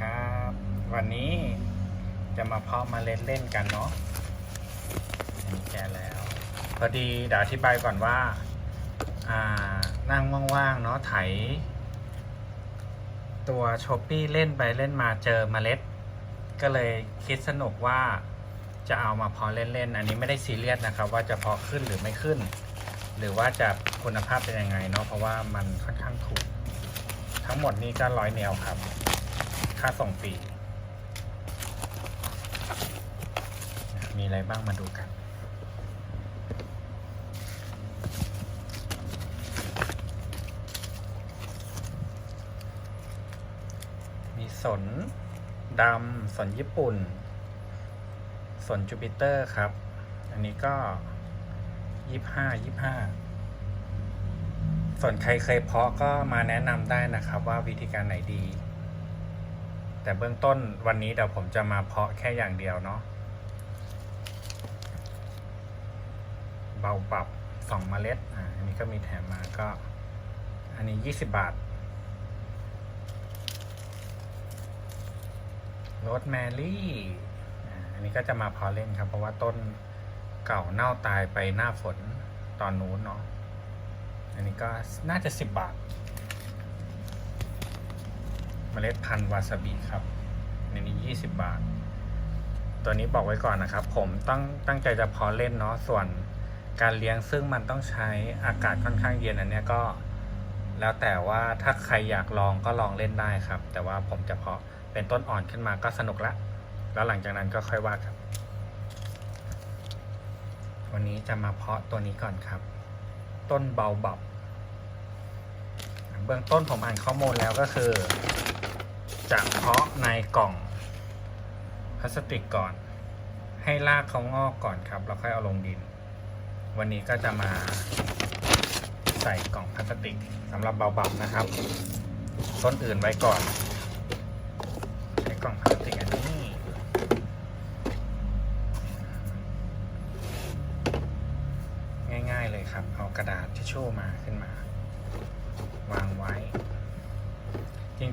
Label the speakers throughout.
Speaker 1: ครับ วันนี้จะมาเพาะเมาเล็ดเล่นกันเนาะนี่แกแล้ว พอดีเดี๋ยวอธิบายก่อนว่า อ่า นั่งว่างๆเนาะไถ ตัวโชปี้เล่นไปเล่นมาเจอเมล็ด ก็เลยคิดสนุกว่าจะเอามาเพาะเล่นๆ อันนี้ไม่ได้ซีเรียสนะครับ ว่าจะเพาะขึ้นหรือไม่ขึ้น หรือว่าจะคุณภาพเป็นยังไงเนาะเพราะว่ามันค่อนข้างถูก ทั้งหมดนี้ก็ร้อยแนวครับ ค่าส่งฟรีมีอะไรบ้างมาดูกัน มีสนดำสนญี่ปุ่น สนจูปิเตอร์ครับ อันนี้ก็ยี่ห้ายี่ห้าส่วนใครเคยเพาะก็มาแนะนำได้นะครับว่าวิธีการไหนดี แต่เบื้องต้นวันนี้เดี๋ยวผมจะมาเพาะแค่อย่างเดียวเนาะเบาปรับสองเมล็ดอ่าอันนี้ก็มีแถมมาก็ อันนี้ยี่สิบบาทโรสแมรี่อันนี้ก็จะมาเพาะเล่นครับ เพราะว่าต้นเก่าเน่าตายไปหน้าฝนตอนนู้นเนาะ อันนี้ก็น่าจะสิบบาท เมล็ดพันธุ์วาซาบิครับในนี้ยี่สิบบาท ตัวนี้บอกไว้ก่อนนะครับ ผมตั้งตั้งใจจะเพอเล่นเนาะส่วนการเลี้ยงซึ่งมันต้องใช้อากาศค่อนข้างเย็นอันนี้ก็ แล้วแต่ว่าถ้าใครอยากลองก็ลองเล่นได้ครับ แต่ว่าผมจะเพาะเป็นต้นอ่อนขึ้นมาก็สนุกละแล้วหลังจากนั้นก็ค่อยว่าครับ วันนี้จะมาเพาะตัวนี้ก่อนครับ ต้นเบาบับ บื้องต้นผมอ่านข้อมูลแล้วก็คือ จะเพาะในกล่องพลาสติกก่อน ให้รากเขางอกก่อนครับแล้วค่อยเอาลงดิน วันนี้ก็จะมาใส่กล่องพลาสติกสำหรับเบาบับนะครับ ต้นอื่นไว้ก่อนใช้กล่องพลาสติกอันนี้ง่ายๆเลยครับ เอากระดาษทิชชู่มา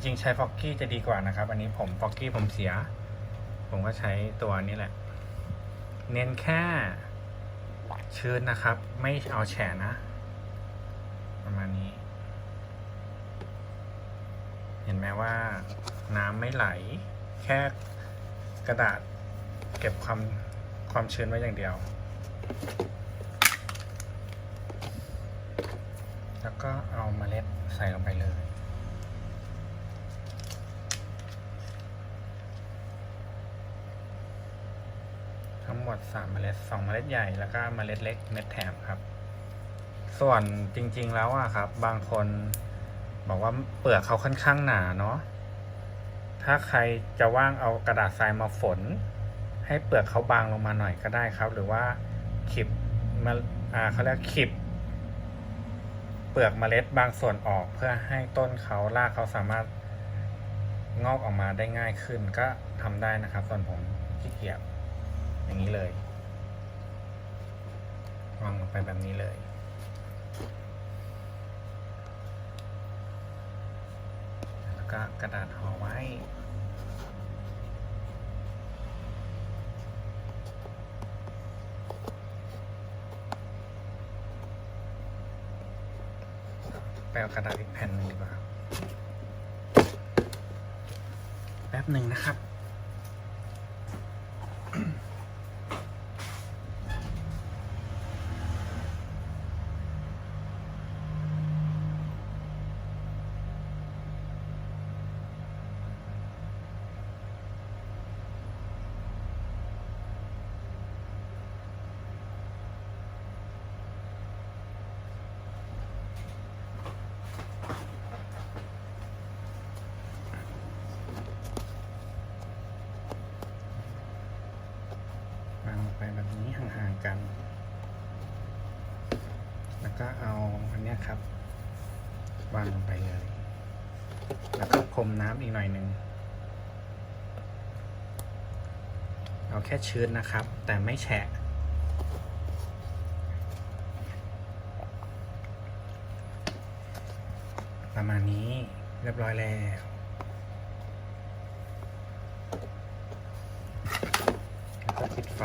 Speaker 1: ริง ๆ ใช้ฟอกกี้จะดีกว่านะครับ อันนี้ผมฟอกกี้ผมเสีย ผมก็ใช้ตัวนี้แหละ เน้นแค่ชื้นนะครับ ไม่เอาแฉะนะ ประมาณนี้ เห็นไหมว่าน้ำไม่ไหล แค่กระดาษเก็บความความชื้นไว้อย่างเดียว แล้วก็เอาเมล็ดใส่ลงไปเลย ทั้งหมด 3 เมล็ด 2 เมล็ดใหญ่แล้วก็เมล็ดเล็กเม็ดแถมครับ ส่วนจริง ๆ แล้วอะครับ บางคนบอกว่าเปลือกเขาค่อนข้างหนาเนาะถ้าใครจะว่างเอากระดาษทรายมาฝน ให้เปลือกเขาบางลงมาหน่อยก็ได้ครับ หรือว่าขีบมาอ่าเขาเรียกขีบเปลือกเมล็ดบางส่วนออกเพื่อให้ต้นเขารากเขาสามารถงอกออกมาได้ง่ายขึ้นก็ทำได้นะครับ ส่วนผมขี้เกียจ อย่างนี้เลยวางลงไปแบบนี้เลยแล้วก็กระดาษห่อไว้ ไปเอากระดาษอีกแผ่นหนึ่งดีกว่า แป๊บหนึ่งนะครับ ครับ วางลงไปเลย แล้วก็พรมน้ำอีกหน่อยหนึ่งเอาแค่ชื้นนะครับ แต่ไม่แฉะ ประมาณนี้เรียบร้อยแล้วก็ปิดไฟ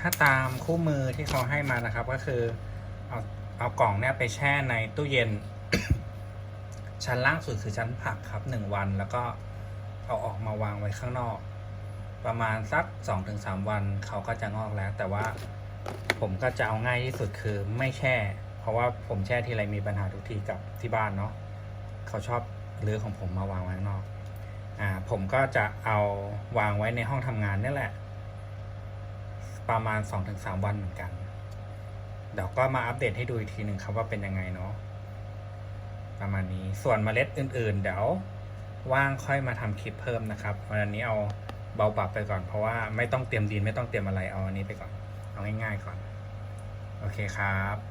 Speaker 1: ถ้าตามคู่มือที่เขาให้มานะครับ ก็คือเอาเอากล่องเนี่ยไปแช่ในตู้เย็น ชั้นล่างสุดคือชั้นผักครับหนึ่งวันแล้วก็เอาออกมาวางไว้ข้างนอก ประมาณสักสองถึงสามวันเขาก็จะงอกแล้ว แต่ว่าผมก็จะเอาง่ายที่สุดคือไม่แช่ เพราะว่าผมแช่ทีไรมีปัญหาทุกทีกับที่บ้านเนาะเขาชอบเรื้อของผมมาวางไว้ข้างนอกอ่าผมก็จะเอาวางไว้ในห้องทำงานนี่แหละ ประมาณสองถึงสามวันเหมือนกัน เดี๋ยวก็มาอัปเดตให้ดูอีกทีหนึ่งครับว่าเป็นยังไงเนาะประมาณนี้ส่วนเมล็ดอื่นๆ เดี๋ยวว่างค่อยมาทำคลิปเพิ่มนะครับวันนี้เอาเบาปรับไปก่อน เพราะว่าไม่ต้องเตรียมดินไม่ต้องเตรียมอะไรเอาอันนี้ไปก่อน เอาง่ายๆก่อน โอเคครับ